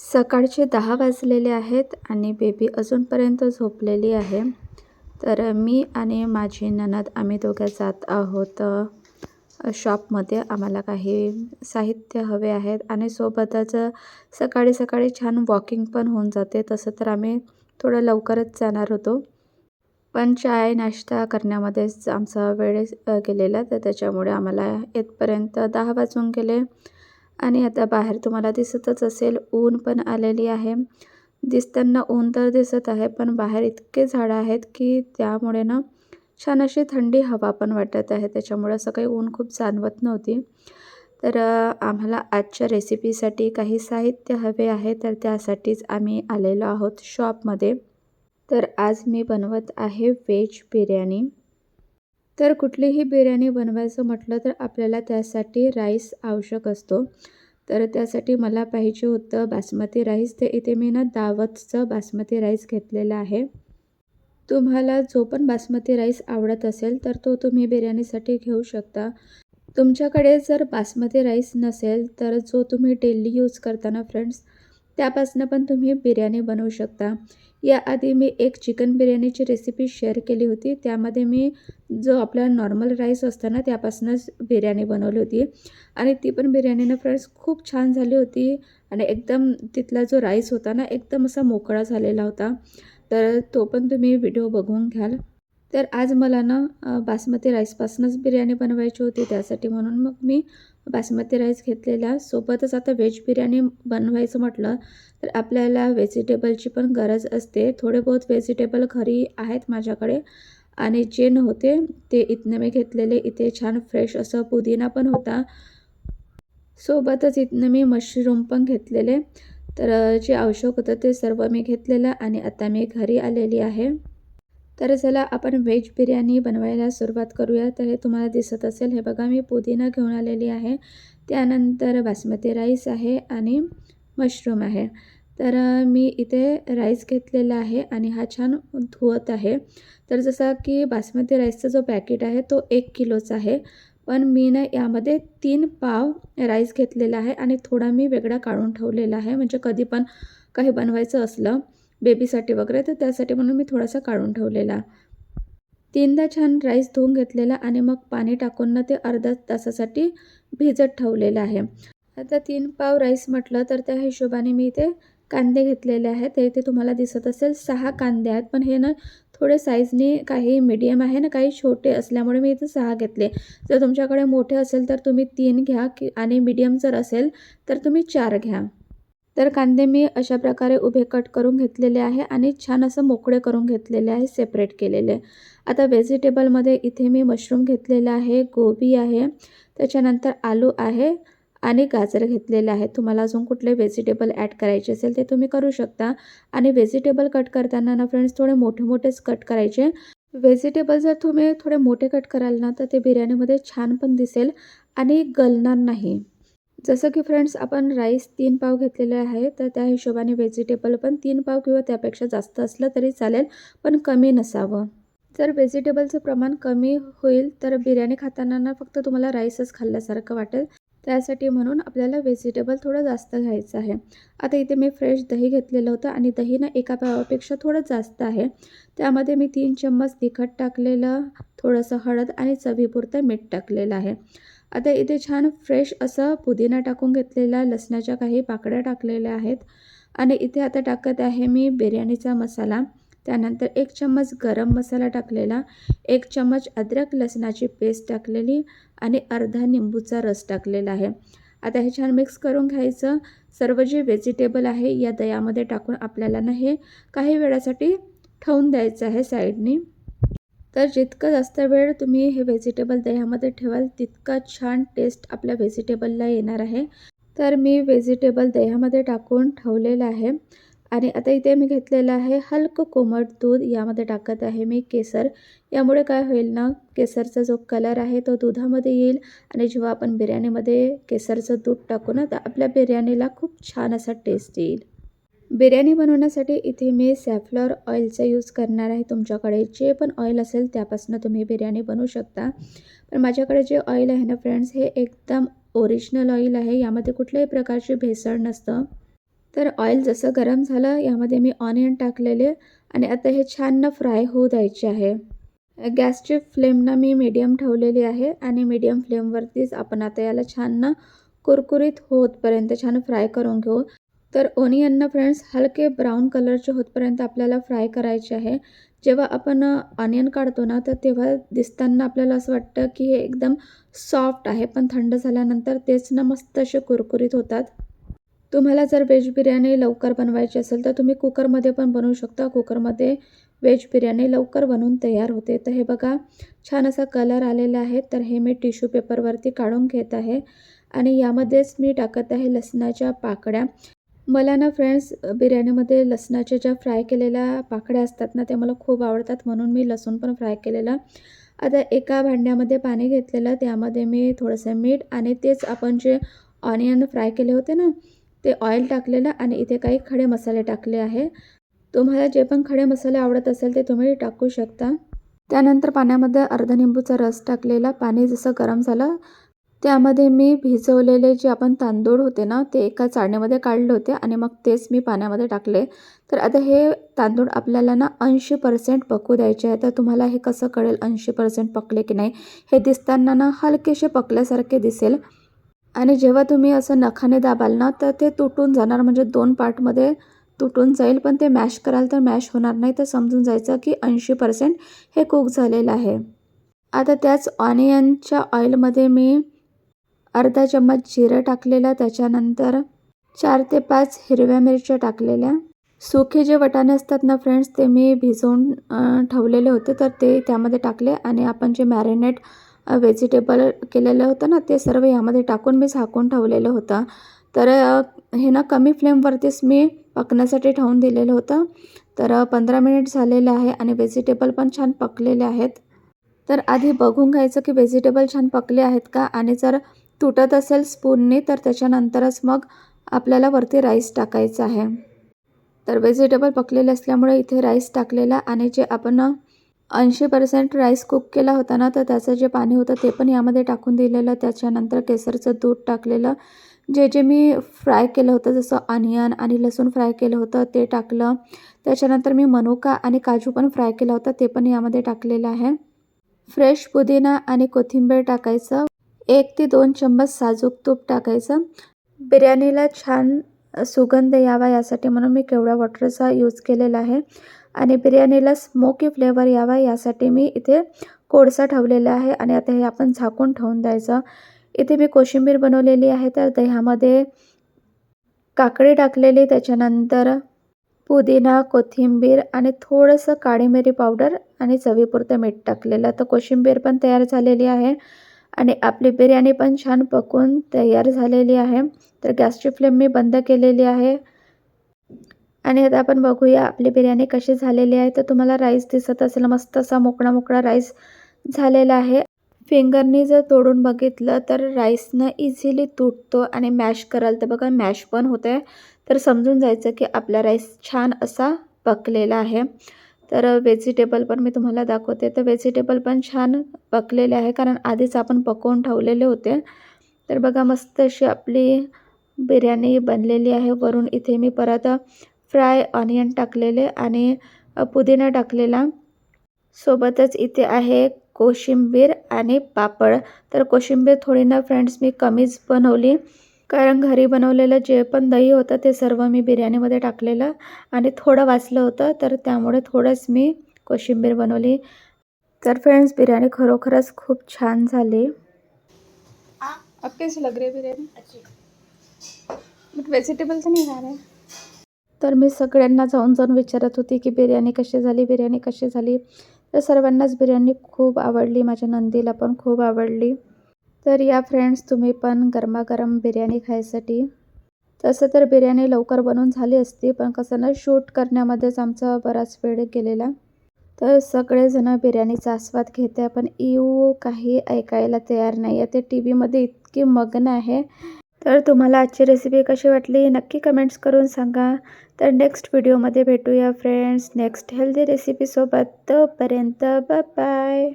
सकाळचे दहा वाजलेले आहेत आणि बेबी अजूनपर्यंत झोपलेली आहे. तर मी आणि माझी ननद आम्ही दोघं जात आहोत. शॉपमध्ये आम्हाला काही साहित्य हवे आहेत आणि सोबतच सकाळी सकाळी छान वॉकिंग पण होऊन जाते. तसं तर आम्ही थोडं लवकरच जाणार होतो. पण चाय नाश्ता करण्यामध्येच आमचा वेळ गेलेला तर त्याच्यामुळे आम्हाला येतपर्यंत दहा वाजून गेले. आणि आता बाहेर तुम्हाला दिसतच असेल ऊन पण आलेली आहे. दिसताना ऊन तर दिसत आहे पण बाहेर इतके झाडं आहेत की त्यामुळे ना छान अशी थंडी हवा पण वाटत आहे. त्याच्यामुळे असं काही ऊन खूप जाणवत नव्हती. तर आम्हाला आजच्या रेसिपीसाठी काही साहित्य हवे आहे तर त्यासाठीच आम्ही आलेलो आहोत शॉपमध्ये. तर आज मी बनवत आहे व्हेज बिर्याणी. तर कुठलीही बिर्याणी बनवायचं म्हटलं तर आपल्याला त्यासाठी राईस आवश्यक असतो. तर त्यासाठी मला पाहिजे होतं बासमती राईस. ते इथे मी ना दावतचं बासमती राईस घेतलेला आहे. तुम्हाला जो पण बासमती राईस आवडत असेल तर तो तुम्ही बिर्याणीसाठी घेऊ शकता. तुमच्याकडे जर बासमती राईस नसेल तर जो तुम्ही डेली यूज करताना फ्रेंड्स त्यापासून पण तुम्ही बिर्याणी बनवू शकता. याआधी मी एक चिकन बिर्याणीची रेसिपी शेअर केली होती. त्यामध्ये मी जो आपला नॉर्मल राईस असतो ना त्यापासूनच बिर्याणी बनवली होती. आणि ती पण बिर्याणीनं फ्रेंड्स खूप छान झाली होती. आणि एकदम तिथला जो राईस होता ना एकदम असा मोकळा झालेला होता. तर तो पण तुम्ही व्हिडिओ बघून घ्याल. तर आज मला ना बासमती राईसपासूनच बिर्याणी बनवायची होती. त्यासाठी म्हणून मग मी बासमती राईस घेतलेला. सोबतच आता व्हेज बिर्याणी बनवायचं म्हटलं तर आपल्याला व्हेजिटेबलची पण गरज असते. थोडे बहुत व्हेजिटेबल घरी आहेत माझ्याकडे आणि जे नव्हते ते इथनं मी घेतलेले. इथे छान फ्रेश असं पुदिना पण होता. सोबतच इथनं मी मशरूम पण घेतलेले. तर जे आवश्यक होतं ते सर्व मी घेतलेलं आणि आता मी घरी आलेली आहे. तर चला आपण व्हेज बिर्याणी बनवायला सुरुवात करूया. तर हे तुम्हाला दिसत असेल हे बघा मी पुदिना घेऊन आलेली आहे. त्यानंतर बासमती राईस आहे आणि मशरूम आहे. तर मी इथे राईस घेतलेला आहे आणि हा छान धुवत आहे. तर जसा की बासमती राईसचा जो पॅकेट आहे तो एक किलोचा आहे. पण मी ना यामध्ये तीन पाव राईस घेतलेला आहे आणि थोडा मी वेगळा काढून ठेवलेला आहे. म्हणजे कधी पण काही बनवायचं असलं बेबीसाठी वगैरे तर त्यासाठी म्हणून मी थोडासा काढून ठेवलेला. तीनदा छान राईस धुवून घेतलेला आणि मग पाणी टाकून ना ते अर्धा तासासाठी भिजत ठेवलेलं आहे. आता तीन पाव राईस म्हटलं तर त्या हिशोबाने मी इथे कांदे घेतलेले आहेत. ते इथे तुम्हाला दिसत असेल सहा कांदे आहेत. पण हे ना थोडे साईजने काही मीडियम आहे ना काही छोटे असल्यामुळे मी इथे सहा घेतले. जर तुमच्याकडे मोठे असेल तर तुम्ही तीन घ्या की आणि मीडियम जर असेल तर तुम्ही चार घ्या. तर कांदे मी अशा प्रकारे उभे कट करून घेतलेले आहे आणि छान असं मोकळे करून घेतलेले आहे सेपरेट केलेले. आता व्हेजिटेबलमध्ये इथे मी मशरूम घेतलेलं आहे गोबी आहे त्याच्यानंतर आलू आहे आणि गाजर घेतलेलं आहे. तुम्हाला अजून कुठले व्हेजिटेबल ॲड करायचे असेल ते तुम्ही करू शकता. आणि व्हेजिटेबल कट करताना ना फ्रेंड्स थोडे मोठे मोठेच कट करायचे. व्हेजिटेबल जर तुम्ही थोडे मोठे कट कराल ना तर ते बिर्याणीमध्ये छान पण दिसेल आणि गलणार नाही. जसं की फ्रेंड्स आपण राईस तीन पाव घेतलेले आहे तर त्या हिशोबाने व्हेजिटेबल पण तीन पाव किंवा त्यापेक्षा जास्त असलं तरी चालेल पण कमी नसावं. जर व्हेजिटेबलचं प्रमाण कमी होईल तर बिर्याणी खाताना ना फक्त तुम्हाला राईसच खाल्ल्यासारखं वाटेल. त्यासाठी म्हणून आपल्याला व्हेजिटेबल थोडं जास्त घ्यायचं आहे. आता इथे मी फ्रेश दही घेतलेलं होतं आणि दही ना एका पावापेक्षा थोडं जास्त आहे. त्यामध्ये मी तीन चम्मच तिखट टाकलेलं थोडंसं हळद आणि चवीपुरतं मीठ टाकलेलं आहे. आता इथे छान फ्रेश असं पुदिना टाकून घेतलेला लसणाच्या काही पाकड्या टाकलेल्या आहेत. आणि इथे आता टाकत आहे मी बिर्याणीचा मसाला. त्यानंतर एक चम्मच गरम मसाला टाकलेला एक चम्मच अद्रक लसणाची पेस्ट टाकलेली आणि अर्धा निंबूचा रस टाकलेला आहे. आता हे छान मिक्स करून घ्यायचं. सर्व जे व्हेजिटेबल आहे या दह्यामध्ये टाकून आपल्याला ना हे काही वेळासाठी ठेवून द्यायचं आहे साईडनी तर जितकं जास्त वेळ तुम्ही हे व्हेजिटेबल दह्यामध्ये ठेवाल तितका छान टेस्ट आपल्या व्हेजिटेबलला येणार आहे. तर मी व्हेजिटेबल दह्यामध्ये टाकून ठेवलेलं आहे. आणि आता इथे मी घेतलेलं आहे हलकं कोमट दूध यामध्ये टाकत आहे मी केसर. यामुळे काय होईल ना केसरचा जो कलर आहे तो दुधामध्ये येईल. आणि जेव्हा आपण बिर्याणीमध्ये केसरचं दूध टाकू ना तर आपल्या बिर्याणीला खूप छान असा टेस्ट येईल. बिर्याणी बनवण्यासाठी इथे मी सॅफ्लॉर ऑइलचा यूज करणार आहे. तुमच्याकडे जे पण ऑइल असेल त्यापासून तुम्ही बिर्याणी बनवू शकता. पण माझ्याकडे जे ऑइल आहे ना फ्रेंड्स हे एकदम ओरिजिनल ऑइल आहे. यामध्ये कुठल्याही प्रकारचे भेसळ नसतं. तर ऑइल जसं गरम झालं यामध्ये मी ऑनियन टाकलेले आणि आता हे छान फ्राय होऊ द्यायचे आहे. गॅसची फ्लेमनं मी मीडियम ठेवलेली आहे आणि मीडियम फ्लेमवरतीच आपण आता याला छान कुरकुरीत होतपर्यंत छान फ्राय करून घेऊ. तर ओनियनना फ्रेंड्स हलके ब्राऊन कलरचे होतपर्यंत आपल्याला फ्राय करायचे आहे. जेव्हा आपण ऑनियन काढतो ना तर तेव्हा दिसताना आपल्याला असं वाटतं की हे एकदम सॉफ्ट आहे पण थंड झाल्यानंतर तेच ना मस्त असे कुरकुरीत होतात. तुम्हाला जर व्हेज बिर्याणी लवकर बनवायची असेल तर तुम्ही कुकरमध्ये पण बनवू शकता. कुकरमध्ये व्हेज बिर्याणी लवकर बनवून तयार होते. तर हे बघा छान असा कलर आलेला आहे. तर हे मी टिश्यू पेपरवरती काढून घेत आहे. आणि यामध्येच मी टाकत आहे लसणाच्या पाकड्या मला ना फ्रेंड्स बिर्याणीमध्ये लसणाच्या ज्या फ्राय केलेल्या पाकड्या असतात ना त्या मला खूप आवडतात म्हणून मी लसूण पण फ्राय केलेलं. आता एका भांड्यामध्ये पाणी घेतलेलं त्यामध्ये मी थोडंसं मीठ आणि तेच आपण जे ऑनियन फ्राय केले होते ना ते ऑइल टाकलेलं आणि इथे काही खडे मसाले टाकले आहे. तुम्हाला जे पण खडे मसाले आवडत असेल ते तुम्ही टाकू शकता. त्यानंतर पाण्यामध्ये अर्धा निंबूचा रस टाकलेला पाणी जसं गरम झालं त्यामध्ये मी भिजवलेले जे आपण तांदूळ होते ना ते एका चाळणीमध्ये काढले होते आणि मग तेच मी पाण्यामध्ये टाकले. तर आता हे तांदूळ आपल्याला ना ऐंशी पर्सेंट पकू द्यायचे आहे. तर तुम्हाला हे कसं कळेल ऐंशी पर्सेंट पकले की नाही? हे दिसताना ना हलकेसे पकल्यासारखे दिसेल. आणि जेव्हा तुम्ही असं नखाने दाबाल ना तर ते तुटून जाणार. म्हणजे दोन पार्टमध्ये तुटून जाईल पण ते मॅश कराल तर मॅश होणार नाही. तर समजून जायचं की ऐंशी पर्सेंट हे कुक झालेलं आहे. आता त्याच ऑनियनच्या ऑइलमध्ये मी अर्धा चम्मच जिरं टाकलेलं त्याच्यानंतर चार ते पाच हिरव्या मिरच्या टाकलेल्या. सुखे जे वटाणे असतात ना फ्रेंड्स ते मी भिजवून ठेवलेले होते तर ते त्यामध्ये टाकले आणि आपण जे मॅरिनेट व्हेजिटेबल केलेलं होतं ना ते सर्व यामध्ये टाकून मी झाकून ठेवलेलं होतं. तर हे ना कमी फ्लेमवरतीच मी पकण्यासाठी ठेवून दिलेलं होतं. तर पंधरा मिनिट झालेले आहे आणि व्हेजिटेबल पण छान पकलेले आहेत. तर आधी बघून घ्यायचं की व्हेजिटेबल छान पकले आहेत का? आणि जर तुटत असेल स्पूनने तर त्याच्यानंतरच मग आपल्याला वरती राईस टाकायचा आहे. तर व्हेजिटेबल पकलेले असल्यामुळे इथे राईस टाकलेला आणि जे आपण ऐंशी पर्सेंट राईस कुक केला होता ना तर त्याचं जे पाणी होतं ते पण यामध्ये टाकून दिलेलं. त्याच्यानंतर केसरचं दूध टाकलेलं. जे जे मी फ्राय केलं होतं जसं अनियन आणि लसूण फ्राय केलं होतं ते टाकलं. त्याच्यानंतर मी मनुका आणि काजू पण फ्राय केला होता ते पण यामध्ये टाकलेलं आहे. फ्रेश पुदिना आणि कोथिंबीर टाकायचं. एक ते दोन चम्मच साजूक तूप टाकायचं. बिर्याणीला छान सुगंध यावा यासाठी म्हणून मी केवढा वॉटरचा यूज केलेला आहे. आणि बिर्याणीला स्मोकी फ्लेवर यावा यासाठी मी इथे कोळसा ठेवलेला आहे आणि आता हे आपण झाकून ठेवून द्यायचं. इथे मी कोशिंबीर बनवलेली आहे तर दह्यामध्ये काकडी टाकलेली त्याच्यानंतर पुदिना कोथिंबीर आणि थोडंसं काळी मिरी पावडर आणि चवीपुरतं मीठ टाकलेलं. तर कोशिंबीर पण तयार झालेली आहे. आणि आपली बिर्याणी पण छान पकून तयार झालेली आहे. तर गॅसची फ्लेम मी बंद केलेली आहे. आणि आता आपण बघूया आपली बिर्याणी कशी झालेली आहे. तर तुम्हाला राईस दिसत असेल मस्त असा मोकळा मोकळा राईस झालेला आहे. फिंगरनी जर तोडून बघितलं तर राईसनं इझिली तुटतो आणि मॅश कराल. तर बघा मॅश पण होतं आहे तर समजून जायचं की आपला राईस छान असा पकलेला आहे. तर व्हेजिटेबल पण मी तुम्हाला दाखवते. तर व्हेजिटेबल पण छान पकलेले आहे. कारण आधीच आपण पकवून ठेवलेले होते. तर बघा मस्त अशी आपली बिर्याणी बनलेली आहे. वरून इथे मी परत फ्राय ऑनियन टाकलेले आणि पुदिना टाकलेला. सोबतच इथे आहे कोशिंबीर आणि पापड. तर कोशिंबीर थोडी ना फ्रेंड्स मी कमीच बनवली. कारण घरी बनवलेलं जे पण दही होतं ते सर्व मी बिर्याणीमध्ये टाकलेलं आणि थोडं वाचलं होतं तर त्यामुळे थोडंच मी कोशिंबीर बनवली. तर फ्रेंड्स बिर्याणी खरोखरच खूप छान झाली. अब कैसी लग रही है बट व्हेजिटेबल तर नाही रहे. तर मी सगळ्यांना जाऊन जाऊन विचारत होती की बिर्याणी कशी झाली बिर्याणी कशी झाली. तर सर्वांनाच बिर्याणी खूप आवडली माझ्या नंदीला पण खूप आवडली. तर या फ्रेंड्स तुम्ही पण गरमागरम बिर्याणी खायसाठी. तसं तर बिर्याणी लवकर बनवून झाली असती पण कसं ना शूट करण्यामध्येच आमचा बराच वेळ गेलेला. तर सगळेजणं बिर्याणीचा आस्वाद घेते. पण येऊ काही ऐकायला तयार नाही आहे ते टी व्हीमध्ये इतकी मग्न आहे. तर तुम्हाला आजची रेसिपी कशी वाटली नक्की कमेंट्स करून सांगा. तर नेक्स्ट व्हिडिओमध्ये भेटूया फ्रेंड्स नेक्स्ट हेल्दी रेसिपीसोबत तोपर्यंत बाय